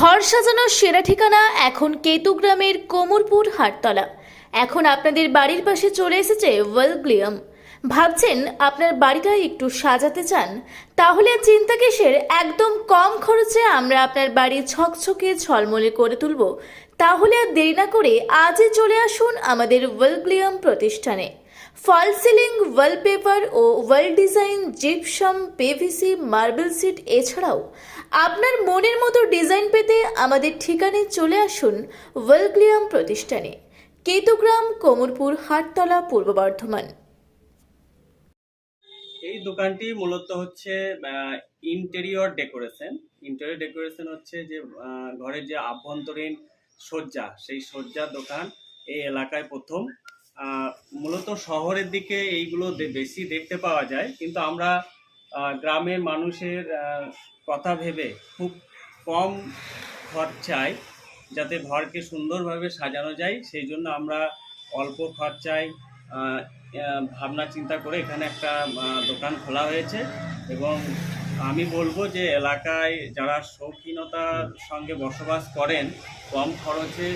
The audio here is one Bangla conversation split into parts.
ঘর সাজানোর সেরা ঠিকানা এখন কেতুগ্রামের কোমরপুর হাটতলা। এখন আপনাদের বাড়ির পাশে চলে এসেছে ওয়েলগ্লিয়াম ভাবছেন আপনার বাড়িটা একটু সাজাতে চান, তাহলে চিন্তা কিসের? একদম কম খরচে আমরা আপনার বাড়ি ছকছকে ঝলমলে করে তুলব। তাহলে আর দেরি না করে আজই চলে আসুন আমাদের ওয়েলগ্লিয়াম প্রতিষ্ঠানে। ফল সিলিং ওয়ালপেপার ও wall design gypsum PVC marble sheet এছাড়াও আপনার মনের মতো ডিজাইন পেতে আমাদের ঠিকানায় চলে আসুন ওয়েলগ্লিয়াম প্রতিষ্ঠানে। কেতুগ্রাম, কোমরপুর, হাটতলা, পূর্ব বর্ধমান। এই দোকানটি মূলত হচ্ছে ইন্টেরিয়র ডেকোরেশন ইন্টেরিয়র ডেকোরেশন হচ্ছে যে ঘরের যে আভ্যন্তরীণ সজ্জা সেই সজ্জার দোকান এই এলাকায় প্রথম। মূলত শহরের দিকে এইগুলো বেশি দেখতে পাওয়া যায়, কিন্তু আমরা গ্রামের মানুষের কথা ভেবে খুব কম খরচায় যাতে ঘরকে সুন্দরভাবে সাজানো যায়। সেই জন্য আমরা অল্প খরচায় ভাবনা চিন্তা করে এখানে একটা দোকান খোলা হয়েছে এবং আমি বলব যে এলাকায় যারা শৌখিনতার সঙ্গে বসবাস করেন, কম খরচে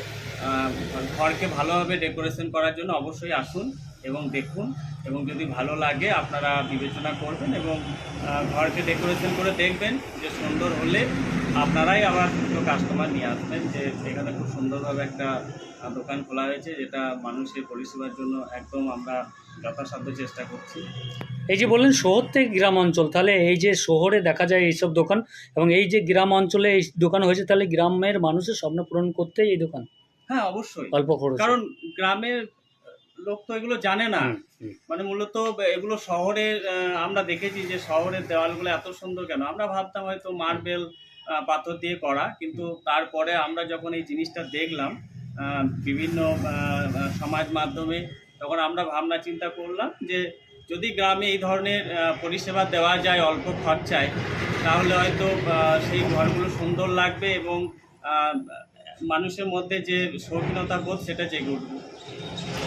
ঘরকে ভালোভাবে ডেকোরেশন করার জন্য অবশ্যই আসুন এবং দেখুন এবং যদি ভালো লাগে আপনারা বিবেচনা করবেন এবং ঘরকে ডেকোরেশন করে দেখবেন যে সুন্দর হলে আপনারাই আবার দুটো কাস্টমার নিয়ে আসবেন যে এখানে খুব সুন্দরভাবে একটা দোকান খোলা হয়েছে যেটা মানুষের পরিষেবার জন্য একদম আমরা যথাসাধ্য চেষ্টা করছি। এই যে বললেন শহর থেকে গ্রাম অঞ্চল তাহলে এই যে শহরে দেখা যায় এইসব দোকান এবং এই যে গ্রাম অঞ্চলে এই দোকান হয়েছে তাহলে গ্রামের মানুষের স্বপ্ন পূরণ করতে এই দোকান? হ্যাঁ অবশ্যই। অল্প খরচ। কারণ গ্রামের লোক তো এগুলো জানে না। মানে মূলত এগুলো শহরে আমরা দেখেছি যে শহরের দেওয়ালগুলো এত সুন্দর কেন? আমরা ভাবতাম হয়তো মার্বেল পাথর দিয়ে করা। কিন্তু তারপরে আমরা যখন এই জিনিসটা দেখলাম বিভিন্ন সমাজ মাধ্যমে, তখন আমরা ভাবনা চিন্তা করলাম যে যদি গ্রামে এই ধরনের পরিষেবা দেওয়া যায় অল্প খরচায়, তাহলে হয়তো সেই ঘরগুলো সুন্দর লাগবে এবং মানুষের মধ্যে যে শৌখিনতা বোধ সেটা জেগে উঠবে।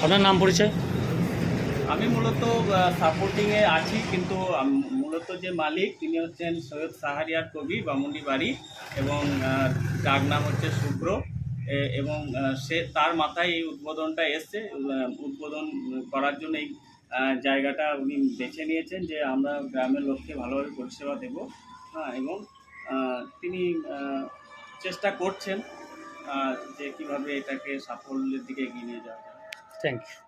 আপনার নাম পরিচয়? আমি মূলত সাপোর্টিংয়ে আছি, কিন্তু মূলত যে মালিক, তিনি হচ্ছেন সৈয়দ সাহারিয়ার কবি, বামুন্ডি বাড়ি, এবং ডাক নাম হচ্ছে শুভ্র। এবং সে, তার মাথায় এই উদ্বোধনটা এসছে উদ্বোধন করার জন্য এই জায়গাটা উনি বেছে নিয়েছেন যে আমরা গ্রামের লোককে ভালোভাবে পরিষেবা দেব। হ্যাঁ এবং তিনি চেষ্টা করছেন যে কীভাবে এটাকে সাফল্যের দিকে এগিয়ে নিয়ে যাওয়া যায়। Thank you